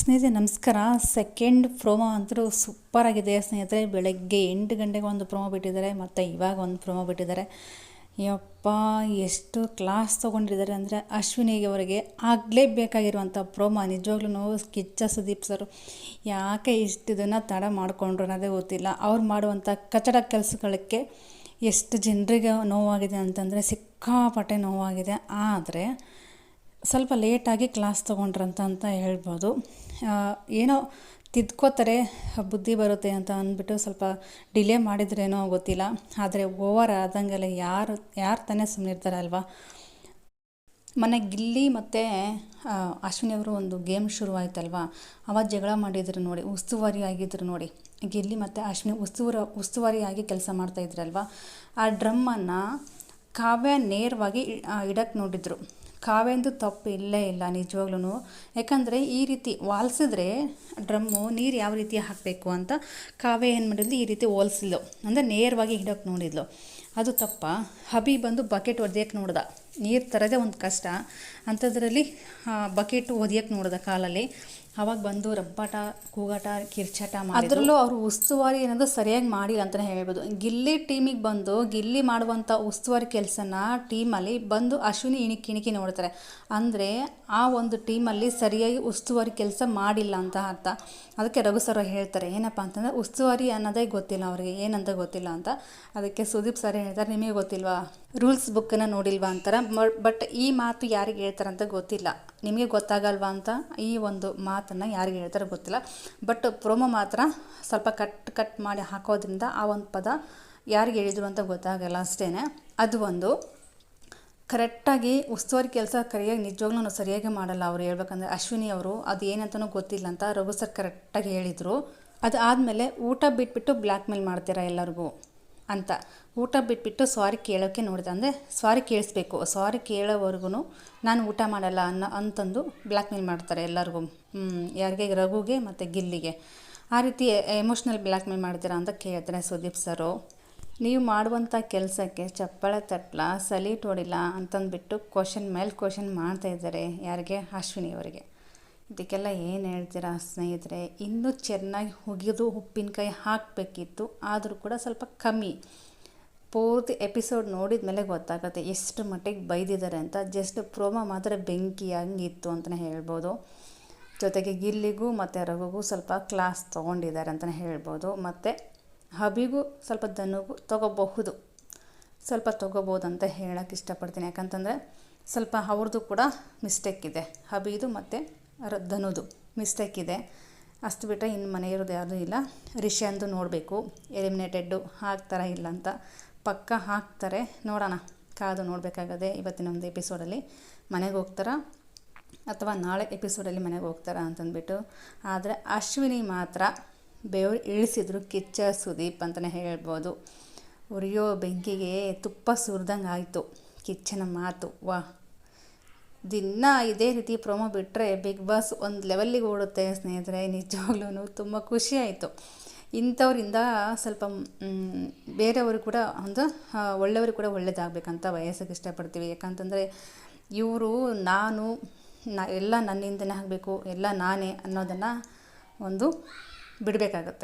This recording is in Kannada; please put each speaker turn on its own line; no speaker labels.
ಸ್ನೇಹಿತರೆ, ನಮಸ್ಕಾರ. ಸೆಕೆಂಡ್ ಪ್ರೋಮೋ ಅಂತೂ ಸೂಪರ್ ಆಗಿದೆ. ಸ್ನೇಹಿತರೆ, ಬೆಳಗ್ಗೆ ಎಂಟು ಗಂಟೆಗೆ ಒಂದು ಪ್ರೋಮೋ ಬಿಟ್ಟಿದ್ದಾರೆ. ಮತ್ತು ಇವಾಗ ಒಂದು ಪ್ರೋಮೋ ಬಿಟ್ಟಿದ್ದಾರೆ. ಯಪ್ಪ, ಎಷ್ಟು ಕ್ಲಾಸ್ ತೊಗೊಂಡಿದ್ದಾರೆ ಅಂದರೆ ಅಶ್ವಿನಿಗೆ ಅವರಿಗೆ ಆಗಲೇಬೇಕಾಗಿರುವಂಥ ಪ್ರೋಮೋ ನಿಜವಾಗ್ಲೂ ಕಿಚ್ಚ ಸುದೀಪ್ ಸರ್. ಯಾಕೆ ಇಷ್ಟು ದಿನ ತಡ ಮಾಡಿಕೊಂಡ್ರು ಅನ್ನೋದೇ ಗೊತ್ತಿಲ್ಲ. ಅವ್ರು ಮಾಡುವಂಥ ಕಚಡ ಕೆಲಸಗಳಿಗೆ ಎಷ್ಟು ಜನರಿಗೆ ನೋವಾಗಿದೆ ಅಂತಂದರೆ ಸಿಕ್ಕಾಪಟ್ಟೆ ನೋವಾಗಿದೆ. ಆದರೆ ಸ್ವಲ್ಪ ಲೇಟಾಗಿ ಕ್ಲಾಸ್ ತೊಗೊಂಡ್ರಂತ ಅಂತ ಹೇಳ್ಬೋದು. ಏನೋ ತಿದ್ಕೋತಾರೆ, ಬುದ್ಧಿ ಬರುತ್ತೆ ಅಂತ ಅಂದ್ಬಿಟ್ಟು ಸ್ವಲ್ಪ ಡಿಲೇ ಮಾಡಿದ್ರೇನೋ ಗೊತ್ತಿಲ್ಲ. ಆದರೆ ಓವರ್ ಆದಂಗೆಲ್ಲ ಯಾರು ಯಾರು ತಾನೇ ಸುಮ್ಮನಿರ್ತಾರೆ ಅಲ್ವಾ? ಮನೆ ಗಿಲ್ಲಿ ಮತ್ತು ಅಶ್ವಿನಿ ಅವರು ಒಂದು ಗೇಮ್ ಶುರುವಾಯಿತಲ್ವಾ? ಅವಾಗ ಜಗಳ ಮಾಡಿದ್ರು ನೋಡಿ, ಉಸ್ತುವಾರಿ ಆಗಿದ್ರು ನೋಡಿ. ಗಿಲ್ಲಿ ಮತ್ತು ಅಶ್ವಿನಿ ಉಸ್ತುವಾರ, ಉಸ್ತುವಾರಿಯಾಗಿ ಕೆಲಸ ಮಾಡ್ತಾಯಿದ್ರಲ್ವ ಆ ಡ್ರಮ್ಮನ್ನು ಕಾವ್ಯ ನೇರವಾಗಿ ಇಡಕ್ಕೆ ನೋಡಿದ್ರು. ಕಾವ್ಯಂದು ತಪ್ಪು ಇಲ್ಲೇ ಇಲ್ಲ ನಿಜವಾಗ್ಲೂ ಯಾಕಂದರೆ ಈ ರೀತಿ ವಾಲ್ಸಿದ್ರೆ ಡ್ರಮ್ಮು ನೀರು ಯಾವ ರೀತಿ ಹಾಕಬೇಕು ಅಂತ ಕಾವ್ಯ ಏನು ಮಾಡಿದ್ಲು? ಈ ರೀತಿ ಹೋಲ್ಸಿದ್ಲು. ಅಂದರೆ ನೇರವಾಗಿ ಹಿಡೋಕೆ ನೋಡಿದ್ಲು. ಅದು ತಪ್ಪ? ಹಬಿ ಬಂದು ಬಕೆಟ್ ಒದ್ಯಕ್ಕೆ ನೋಡ್ದ. ನೀರು ತರೋದೇ ಒಂದು ಕಷ್ಟ. ಅಂಥದ್ರಲ್ಲಿ ಬಕೆಟ್ ಒದಿಯಕ್ಕೆ ನೋಡ್ದ ಕಾಲಲ್ಲಿ, ಅವಾಗ ಬಂದು ರಬ್ಬಾಟ, ಕೂಗಾಟ, ಕಿರ್ಚಾಟ ಅದರಲ್ಲೂ ಅವರು ಉಸ್ತುವಾರಿ ಅನ್ನೋದು ಸರಿಯಾಗಿ ಮಾಡಿಲ್ಲ ಅಂತಲೇ ಹೇಳ್ಬೋದು. ಗಿಲ್ಲಿ ಟೀಮಿಗೆ ಬಂದು, ಗಿಲ್ಲಿ ಮಾಡುವಂಥ ಉಸ್ತುವಾರಿ ಕೆಲಸನ ಟೀಮಲ್ಲಿ ಬಂದು ಅಶ್ವಿನಿ ಇಣಿಕಿ ಇಣಿಕಿ ನೋಡ್ತಾರೆ. ಅಂದರೆ, ಆ ಒಂದು ಟೀಮಲ್ಲಿ ಸರಿಯಾಗಿ ಉಸ್ತುವಾರಿ ಕೆಲಸ ಮಾಡಿಲ್ಲ ಅಂತ ಅರ್ಥ. ಅದಕ್ಕೆ ರಘು ಸರ್ ಹೇಳ್ತಾರೆ, ಏನಪ್ಪ ಅಂತಂದರೆ ಉಸ್ತುವಾರಿ ಅನ್ನೋದೇ ಗೊತ್ತಿಲ್ಲ ಅವರಿಗೆ, ಏನಂತ ಗೊತ್ತಿಲ್ಲ ಅಂತ. ಅದಕ್ಕೆ ಸುದೀಪ್ ಸರ್ ಹೇಳ್ತಾರೆ, ನಿಮಗೆ ಗೊತ್ತಿಲ್ವಾ? ರೂಲ್ಸ್ ಬುಕ್ಕನ್ನು ನೋಡಿಲ್ವಾ ಅಂತಾರೆ. ಬಟ್ ಈ ಮಾತು ಯಾರಿಗೆ ಹೇಳ್ತಾರಂತ ಗೊತ್ತಿಲ್ಲ. ನಿಮಗೆ ಗೊತ್ತಾಗಲ್ವಾ ಅಂತ ಈ ಒಂದು ಮಾತನ್ನು ಯಾರಿಗೆ ಹೇಳ್ತಾರೋ ಗೊತ್ತಿಲ್ಲ. ಬಟ್ ಪ್ರೊಮೋ ಮಾತ್ರ ಸ್ವಲ್ಪ ಕಟ್ ಕಟ್ ಮಾಡಿ ಹಾಕೋದ್ರಿಂದ ಆ ಒಂದು ಪದ ಯಾರಿಗೆ ಹೇಳಿದ್ರು ಅಂತ ಗೊತ್ತಾಗಲ್ಲ ಅಷ್ಟೇ ಅದು ಒಂದು ಕರೆಕ್ಟಾಗಿ ಉಸ್ತುವಾರಿ ಕೆಲಸ ಕರಿಯಾಗಿ ನಿಜವಾಗ್ಲೂ ಸರಿಯಾಗಿ ಮಾಡಲ್ಲ ಅವ್ರು ಹೇಳ್ಬೇಕಂದ್ರೆ ಅಶ್ವಿನಿ ಅವರು, ಅದು ಏನಂತನೂ ಗೊತ್ತಿಲ್ಲ ಅಂತ ರಘು ಸರ್ ಕರೆಕ್ಟಾಗಿ ಹೇಳಿದರು. ಅದು ಆದಮೇಲೆ ಊಟ ಬಿಟ್ಬಿಟ್ಟು ಬ್ಲ್ಯಾಕ್ ಮೇಲ್ ಮಾಡ್ತೀರಾ ಎಲ್ಲರಿಗೂ? ಅಂತ. ಊಟ ಬಿಟ್ಬಿಟ್ಟು ಸಾರಿ ಕೇಳೋಕ್ಕೆ ನೋಡಿದೆ. ಅಂದರೆ ಸಾರಿ ಕೇಳಿಸ್ಬೇಕು. ಸಾರಿ ಕೇಳೋವರೆಗೂ ನಾನು ಊಟ ಮಾಡಲ್ಲ ಅನ್ನೋ ಅಂತಂದು ಬ್ಲ್ಯಾಕ್ ಮೇಲ್ ಮಾಡ್ತಾರೆ ಎಲ್ಲರಿಗೂ. ಯಾರಿಗೆ? ರಘುಗೆ ಮತ್ತು ಗಿಲ್ಲಿಗೆ. ಆ ರೀತಿ ಎಮೋಷ್ನಲ್ ಬ್ಲ್ಯಾಕ್ ಮೇಲ್ ಮಾಡ್ತೀರಾ ಅಂತ ಕೇಳ್ತಾರೆ ಸುದೀಪ್ ಸರು, ನೀವು ಮಾಡುವಂಥ ಕೆಲಸಕ್ಕೆ ಚಪ್ಪಳ ತಟ್ಲ, ಸಲೀಟ್ ಹೊಡಿಲ್ಲ ಅಂತಂದ್ಬಿಟ್ಟು ಕ್ವಶನ್ ಮೇಲೆ ಕ್ವಶನ್ ಮಾಡ್ತಾಯಿದ್ದಾರೆ ಯಾರಿಗೆ? ಅಶ್ವಿನಿಯವರಿಗೆ. ಇದಕ್ಕೆಲ್ಲ ಏನು ಹೇಳ್ತೀರಾ ಸ್ನೇಹಿತರೆ? ಇನ್ನೂ ಚೆನ್ನಾಗಿ ಹುಗಿದು ಉಪ್ಪಿನಕಾಯಿ ಹಾಕಬೇಕಿತ್ತು, ಆದರೂ ಕೂಡ ಸ್ವಲ್ಪ ಕಮ್ಮಿ. ಪೂರ್ತಿ ಎಪಿಸೋಡ್ ನೋಡಿದ ಮೇಲೆ ಗೊತ್ತಾಗುತ್ತೆ ಎಷ್ಟು ಮಟ್ಟಿಗೆ ಬೈದಿದ್ದಾರೆ ಅಂತ. ಜಸ್ಟ್ ಪ್ರೋಮೋ ಮಾತ್ರ ಬೆಂಕಿಯಾಗಿತ್ತು ಅಂತಲೇ ಹೇಳ್ಬೋದು. ಜೊತೆಗೆ ಗಿಲ್ಲಿಗೂ ಮತ್ತು ರಘುಗೂ ಸ್ವಲ್ಪ ಕ್ಲಾಸ್ ತೊಗೊಂಡಿದ್ದಾರೆ ಅಂತಲೇ ಹೇಳ್ಬೋದು. ಮತ್ತು ಹಬಿಗೂ ಸ್ವಲ್ಪ ದನುಗೂ ತೊಗೋಬಹುದು. ಸ್ವಲ್ಪ ತೊಗೋಬೋದು ಅಂತ ಹೇಳೋಕ್ಕೆ ಇಷ್ಟಪಡ್ತೀನಿ. ಯಾಕಂತಂದರೆ ಸ್ವಲ್ಪ ಅವ್ರದ್ದು ಕೂಡ ಮಿಸ್ಟೇಕ್ ಇದೆ. ಹಬಿದು ಮತ್ತು ಧನುದು ಮಿಸ್ಟೇಕ್ ಇದೆ. ಅಷ್ಟು ಬಿಟ್ಟರೆ ಇನ್ನು ಇರೋದು ಯಾವುದೂ ಇಲ್ಲ. ರಿಷಿಯಂದು ನೋಡಬೇಕು. ಎಲಿಮಿನೇಟೆಡ್ಡು ಹಾಕ್ತಾರ ಇಲ್ಲ ಅಂತ ಪಕ್ಕ ಹಾಕ್ತಾರೆ. ನೋಡೋಣ. ಕಾದು ನೋಡಬೇಕಾಗದೆ ಇವತ್ತಿನ ಒಂದು ಎಪಿಸೋಡಲ್ಲಿ ಮನೆಗೆ ಹೋಗ್ತಾರಾ? ಅಥವಾ ನಾಳೆ ಎಪಿಸೋಡಲ್ಲಿ ಮನೆಗೆ ಹೋಗ್ತಾರಾ ಅಂತಂದ್ಬಿಟ್ಟು. ಆದರೆ ಅಶ್ವಿನಿ ಮಾತ್ರ ಬೆವರು ಇಳಿಸಿದ್ರು ಕಿಚ್ಚ ಸುದೀಪ್ ಅಂತಲೇ ಹೇಳ್ಬೋದು. ಉರಿಯೋ ಬೆಂಕಿಗೆ ತುಪ್ಪ ಸುರಿದಂಗೆ ಆಯಿತು ಕಿಚ್ಚನ ಮಾತು. ವಾ ದಿನ ಇದೇ ರೀತಿ ಪ್ರೊಮೋ ಬಿಟ್ಟರೆ ಬಿಗ್ ಬಾಸ್ ಒಂದು ಲೆವೆಲ್ಲಿಗೆ ಓಡುತ್ತೆ ಸ್ನೇಹಿತರೆ ನಿಜವಾಗ್ಲೂ ತುಂಬ ಖುಷಿ ಆಯಿತು. ಇಂಥವ್ರಿಂದ ಸ್ವಲ್ಪ ಬೇರೆಯವರು ಕೂಡ ಒಂದು ಒಳ್ಳೆಯವರು ಕೂಡ ಒಳ್ಳೇದಾಗಬೇಕಂತ ವಯಸ್ಸಿಗೆ ಇಷ್ಟಪಡ್ತೀವಿ. ಯಾಕಂತಂದರೆ ಇವರು, ನಾನು, ನ, ಎಲ್ಲ ನನ್ನಿಂದನೇ ಆಗಬೇಕು, ಎಲ್ಲ ನಾನೇ ಅನ್ನೋದನ್ನು ಒಂದು ಬಿಡಬೇಕಾಗತ್ತೆ.